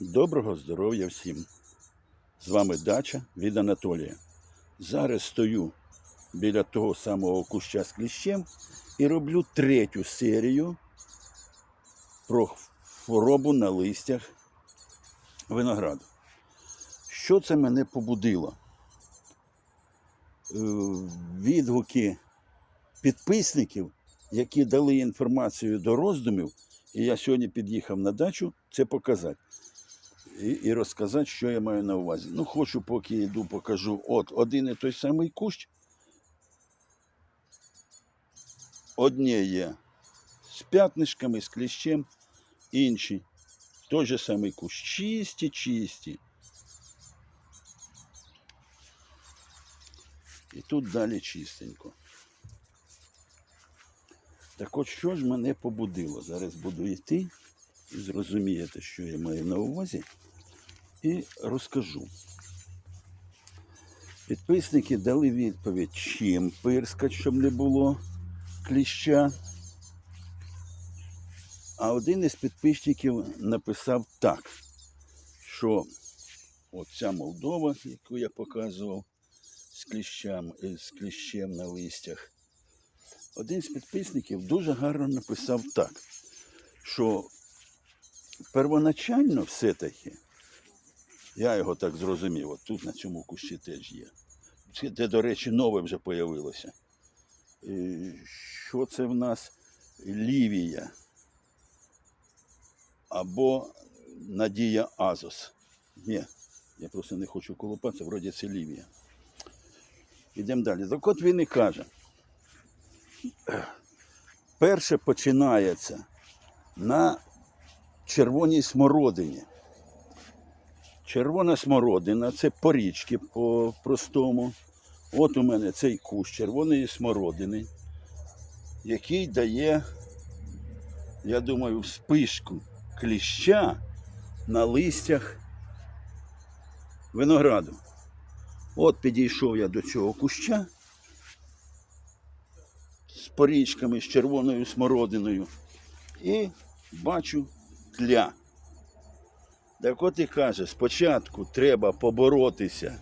Доброго здоров'я всім! З вами дача від Анатолія. Зараз стою біля того самого куща з кліщем і роблю третю серію про хворобу на листях винограду. Що це мене побудило? Е, Відгуки підписників, які дали інформацію до роздумів, і я сьогодні під'їхав на дачу це показати і, і розказати, що я маю на увазі. Ну, хочу, поки йду, покажу. От один і той самий кущ. Одне є з п'ятнишками, з кліщем, інші. Той же самий кущ. Чисті, чисті. І тут далі чистенько. Так от що ж мене побудило? Зараз буду йти зрозумієте, що я маю на увазі, і розкажу. Підписники дали відповідь, чим пирскать, щоб не було кліща. А один із підписників написав так, що оця Молдова, яку я показував, з кліщем, е, з кліщем на листях. Один з підписників дуже гарно написав так, що первоначально все-таки, я його так зрозумів, от тут на цьому кущі теж є. Де, до речі, нове вже появилося. Е, Що це в нас Лівія або Надія Азос. Ні, я просто не хочу колупатися, вроді це Лівія. Ідемо далі. Так от він і каже. Перше починається на червоній смородині. Червона смородина це порічки по-простому. От у мене цей кущ червоної смородини, який дає, я думаю, вспишку кліща на листях винограду. От підійшов я до цього куща з порічками, з червоною смородиною і бачу тля. Так от і каже, спочатку треба поборотися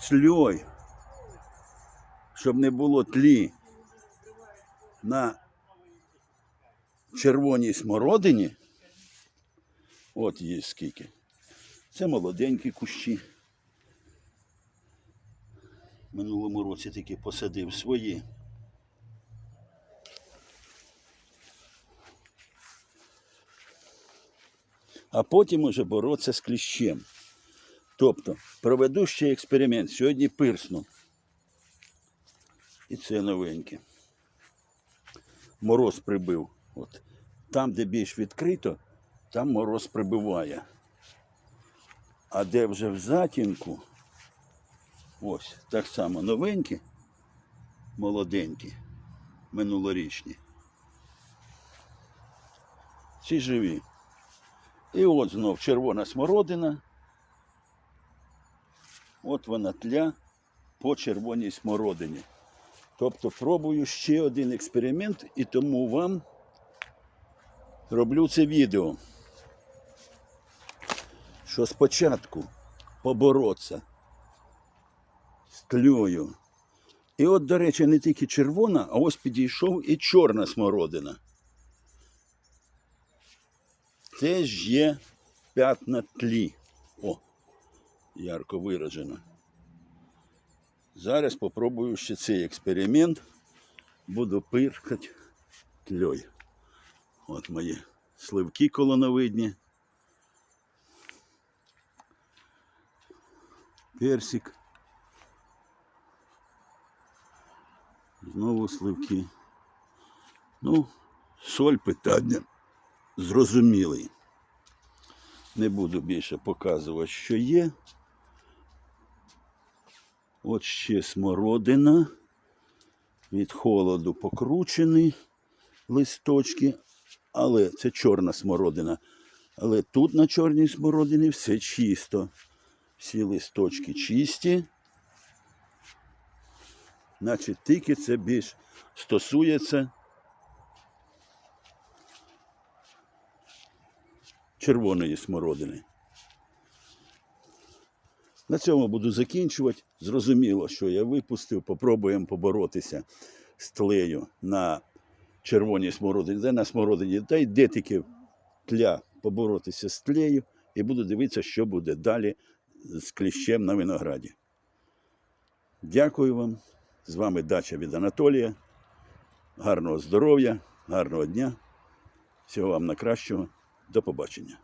з тльою, щоб не було тлі на червоній смородині. От є скільки. Це молоденькі кущі. Минулому році таки посадив свої. А потім уже боротися з кліщем. Тобто проведу ще експеримент. Сьогодні пирсну. І це новеньке. Мороз прибив. От. Там, де більш відкрито, там мороз прибиває. А де вже в затінку, ось так само новенькі, молоденькі, минулорічні. Ці живі. І от знов червона смородина. От вона тля по червоній смородині. Тобто пробую ще один експеримент і тому вам роблю це відео. Що спочатку поборотися з тлею. І от, до речі, не тільки червона, а ось підійшов і чорна смородина. Теж є п'ятна тлі. О, ярко виражено. Зараз попробую ще цей експеримент. Буду пиркати тльой. От мої сливки колоновидні. Персик. Знову сливки. Ну, соль питання зрозумілий. Не буду більше показувати, що є. От ще смородина. Від холоду покручений листочки, але це чорна смородина. Але тут на чорній смородині все чисто. Всі листочки чисті. Значить, тільки це більш стосується червоної смородини. На цьому буду закінчувати. Зрозуміло, що я випустив. Попробуємо поборотися з тлею на червоній смородині, де на смородині, та й де тільки тля поборотися з тлею, і буду дивитися, що буде далі з кліщем на винограді. Дякую вам. З вами дача від Анатолія. Гарного здоров'я, гарного дня. Всього вам найкращого. До побачення.